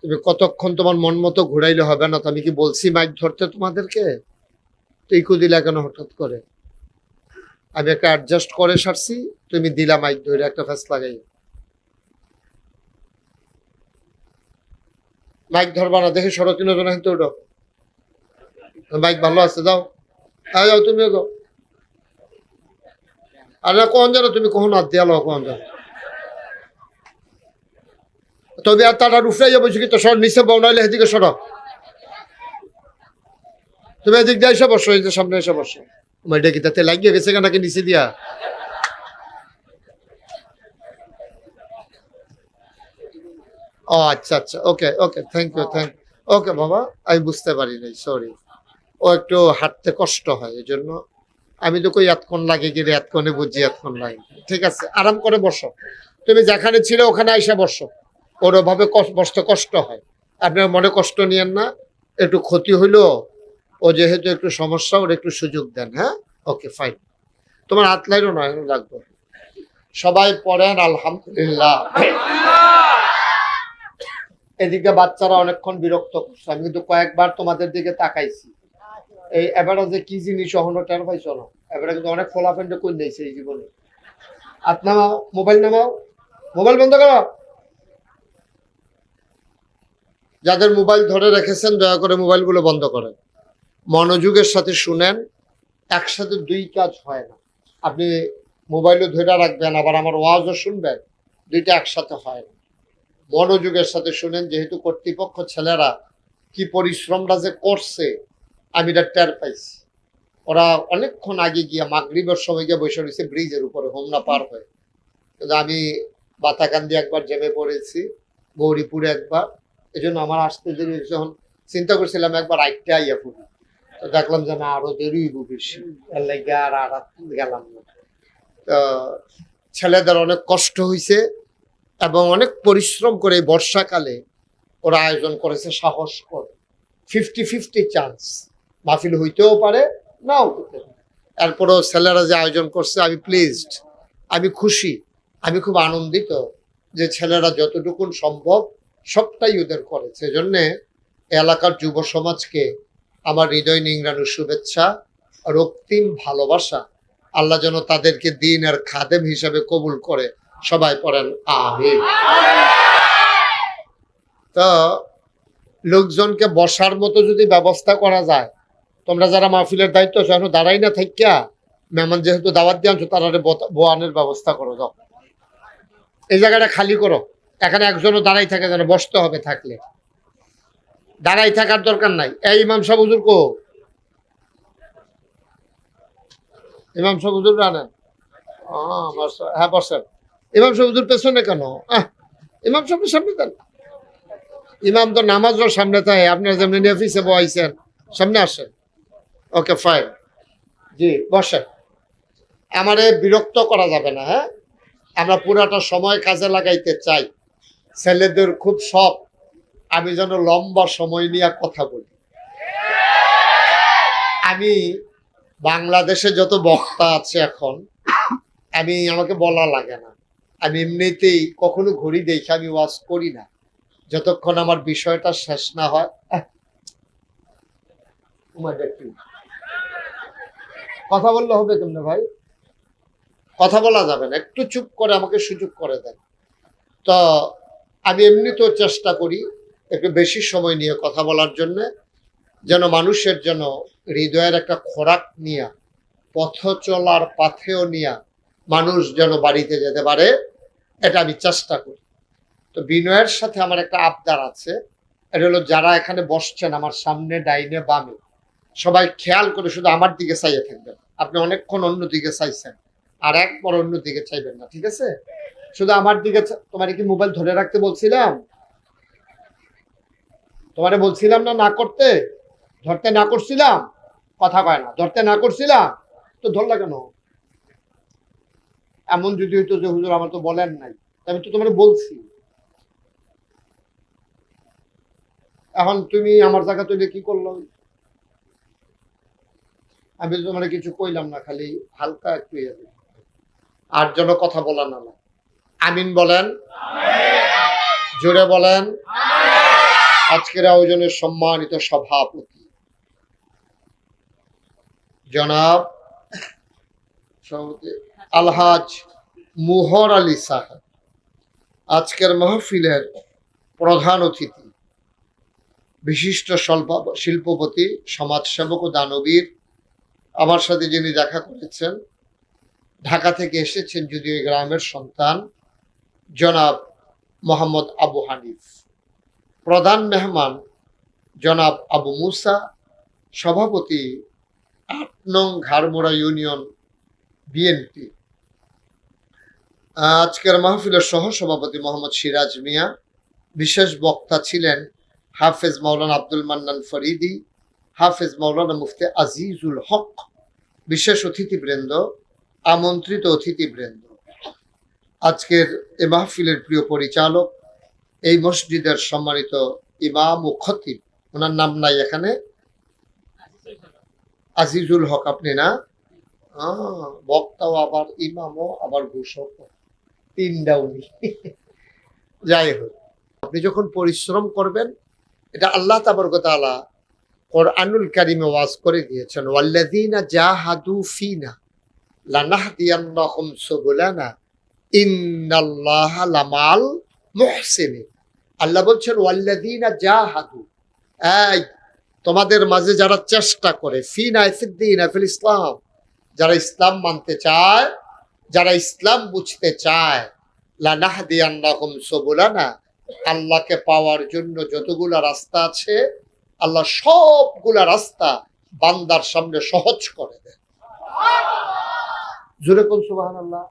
তুমি কতক্ষণ তোমার মন মতো ঘুরাইলে হবে না, তো আমি কি বলছি মাইক ধরতে তোমাদেরকে? তুই কু দিলা কেন হঠাৎ করে? আমি একটা অ্যাডজাস্ট করে সারছি, তুমি দিলা মাইক ধরে একটা ফ্যাস লাগাই। মাইক ধরবা না, দেখে সড়ক তিনজন হেঁটে উঠো। মাইক ভালো আছে যাও হ্যাঁ যাও তুমিও যাও আরে কখন জানো, তুমি কখন হাত দিয়া লো কখন জানো? তবে আর তারা উফরাই যাব কি তো সর নিচে বউ নাইলে এদিকে সরো। তুমি এদিক দিয়ে এসে বসো সামনে এসে বসো। তোমার এটা কি তাতে লাগিয়ে গেছে নাকি নিচে দিয়া? ও আচ্ছা আচ্ছা okay okay thank you thank okay, বাবা, আমি বুঝতে পারি নাই সরি ও একটু হাঁটতে কষ্ট হয়, এই জন্য আমি তো কই এতক্ষণ লাগে গেলে, এতক্ষণে বুঝি এতক্ষণ লাগে। ঠিক আছে, আরাম করে বসো। তুমি যেখানে ছিল ওখানে আইসা বসো। কষ্ট- বসতে কষ্ট হয়। আপনার মনে কষ্ট নিয়েন না, একটু ক্ষতি হইল, ও যেহেতু একটু সমস্যা, ওর একটু সুযোগ দেন হ্যাঁ? ওকে ফাইন তোমার হাত লাইরও নয় লাগবে সবাই পড়েন, আলহামদুলিল্লাহ। এদিকে বাচ্চারা অনেকক্ষণ বিরক্ত করছে, আমি কিন্তু কয়েকবার তোমাদের দিকে তাকাইছি। এই এবারে যে কি জিনিস অহনো টের পাইছো না? এবারে কিন্তু অনেক ফোলাফেন্ডে কই নিয়েছে এই জীবনে। নামাও, মোবাইল নামাও। মোবাইল বন্ধ করো। যাদের মোবাইল ধরে রেখেছেন, দয়া করে মোবাইলগুলো বন্ধ করেন। মনোযোগের সাথে শুনেন, একসাথে দুই কাজ হয় না। আপনি মোবাইলও ধরে রাখবেন, আবার আমার ওয়াজও শুনবেন, দুইটা একসাথে হয় না। মনোযোগের সাথে শুনেন, যেহেতু কর্তৃপক্ষ ছেলেরা কি পরিশ্রমটা যে করছে, আমি এটা টের পাইছি। ওরা অনেকক্ষণ আগে গিয়ে মাগরিবের সময় গিয়ে বসে রয়েছে, ব্রিজের উপরে, হোমনা পার হয়ে। কিন্তু আমি বাতাকান্দি একবার জেমে পড়েছি গৌরীপুরে একবার। এই জন্য আমার আসতে দেরি। যখন চিন্তা করছিলাম একবার আইটটা আইয়া পড়ি। তো দেখলাম যে না, আরও দেরি বেশি। এর লাগে আর আর গেলাম না। তো ছেলেদের অনেক কষ্ট হয়েছে এবং অনেক পরিশ্রম করে বর্ষাকালে ওরা আয়োজন করেছে সাহস করে। ফিফটি ফিফটি চান্স মাহফিল হইতেও পারে, নাও পারে। এরপরও ছেলেরা যে আয়োজন করছে, আমি প্লিজড আমি খুশি, আমি খুব আনন্দিত যে ছেলেরা যতটুকুন সম্ভব সবটাই ওদের করেছে জন্যে এলাকার যুব সমাজকে আমার হৃদয় নিংড়ানোর শুভেচ্ছা রক্তিম ভালোবাসা আল্লাহ যেন তাদেরকে দিন আর খাদেম হিসাবে কবুল করে। সবাই পড়েন, আমিন। তো লোকজনকে বসার মতো যদি ব্যবস্থা করা যায়, তোমরা যারা মাহফিলের দায়িত্ব এখন দাঁড়াই না থাকিয়া, মেহমান যেহেতু দাওয়াত দিয়ে আনছো তারা বোয়ানের ব্যবস্থা করো যাও এই জায়গাটা খালি করো। এখানে একজনও দাঁড়াই থাকে যেন বসতে হবে থাকলে। দাঁড়াই থাকার দরকার নাই। এই ইমাম সাহেব হুজুর কো? ইমাম সাহেব হুজুর মাশা- হ্যাঁ বসেন। ইমাম সাহেব হুজুর পেছনে কেন? ইমাম সাহেবের সামনে দেন। ইমাম তো নামাজের সামনে থাকে। আপনার যেমনি অফিসে বসাইছেন সামনে আসেন। ওকে, ফাইন। জি, বসেন। আমারে বিরক্ত করা যাবে না হ্যাঁ? আমরা পুরাটা সময় কাজে লাগাইতে চাই। ছেলেদের খুব শখ। আমি যেন লম্বা সময় নিয়ে কথা বলি। আমি বাংলাদেশে যত বক্তা আছে এখন, আমি, আমাকে বলা লাগে না। আমি এমনিতেই কখনো ঘড়ি দেখে আমি ওয়াজ করি না। যতক্ষণ আমার বিষয়টা শেষ না হয়। কথা বললে হবে তোমরা ভাই? কথা বলা যাবে না। একটু চুপ করে আমাকে সুযোগ করে দেন। তো আমি এমনিতেও চেষ্টা করি একটু বেশি সময় নিয়ে কথা বলার জন্য, যেন মানুষের যেন হৃদয়ের একটা খোরাক নিয়ে, পথ চলার পাথেও নিয়ে মানুষ যেন বাড়িতে যেতে পারে, এটা আমি চেষ্টা করি। তো বিনয়ের সাথে আমার একটা আবদার আছে, এটা হলো যারা এখানে বসছেন আমার সামনে, ডাইনে, বামে, সবাই খেয়াল করে শুধু আমার দিকে চাইয়ে থাকবেন। আপনি অনেকক্ষণ অন্য দিকে চাইছেন, আর একবার অন্য দিকে চাইবেন না, ঠিক আছে? শুধু আমার দিকে তোমার কি মোবাইল ধরে রাখতে বলছিলাম? তোমারে বলছিলাম না না করতে? ধরতে না করছিলাম? কথা কয় না, ধরতে না করছিলাম? তো ধরলা কেন? এমন যদি হইতো যে হুজুর আমার তো বলেন নাই আমি তো তোমার বলছি। এখন তুমি আমার জায়গা তুলে কি করল? আমি তোমার কিছু কইলাম না, খালি হালকা একটু ইয়ে। আর যেন কথা বলা না। আমিন বলেন। জোরে বলেন। আজকের আয়োজনের সম্মানিত সভাপতি। জনাব সভাপতি আলহাজ মুহর আলী সাহেব। আজকের মাহফিলের প্রধান অতিথি, বিশিষ্ট শিল্পপতি, সমাজসেবক ও দানবীর। আমার সাথে যিনি দেখা করেছেন, ঢাকা থেকে এসেছেন যদিও গ্রামের সন্তান। জনাব মোহাম্মদ আবু হানিফ। প্রধান মেহমান জনাব আবু মুসা, সভাপতি আট নং ঘাড়মোড়া ইউনিয়ন বিএনপি। আজকের মাহফিলের সহ সভাপতি মোহাম্মদ সিরাজ মিয়া, বিশেষ বক্তা ছিলেন হাফেজ মাওলানা আব্দুল মান্নান ফরিদি, হাফেজ মাওলানা মুফতি আজিজুল হক, বিশেষ অতিথিবৃন্দ, আমন্ত্রিত অতিথিবৃন্দ। আজকের এ মাহফিলের প্রিয় পরিচালক, এই মসজিদের সম্মানিত ইমাম ও খতিব। ওনার নাম নাই এখানে। আজিজুল হক, আপনি না? বক্তাও আবার ইমামও, আবার ঘোষক তিনটা উনি। যাই হোক, আপনি যখন পরিশ্রম করবেন, এটা আল্লাহ তাবরকতালা কোরআনুল কারিমে ওয়াজ করে দিয়েছেন, ওয়াল্লাযীনা জাহাদু ফিনা লানাহদিয়ান্নাহুম সুবুলানা ইন্নাল্লাহা আল্লাহ বলছেন, ওয়াল্লাযীনা জাহাদু। এই, তোমাদের মাঝে যারা চেষ্টা করে ইসলাম, যারা ইসলাম মানতে চায়, যারা ইসলাম বুঝতে চায়, লানাহদিয়ান্নাহুম সুবুলানা। আল্লাহকে পাওয়ার জন্য যতগুলা রাস্তা আছে, আল্লাহ সবগুলা রাস্তা বান্দার সামনে সহজ করে দেন জোরে কোন সুবহানাল্লাহ।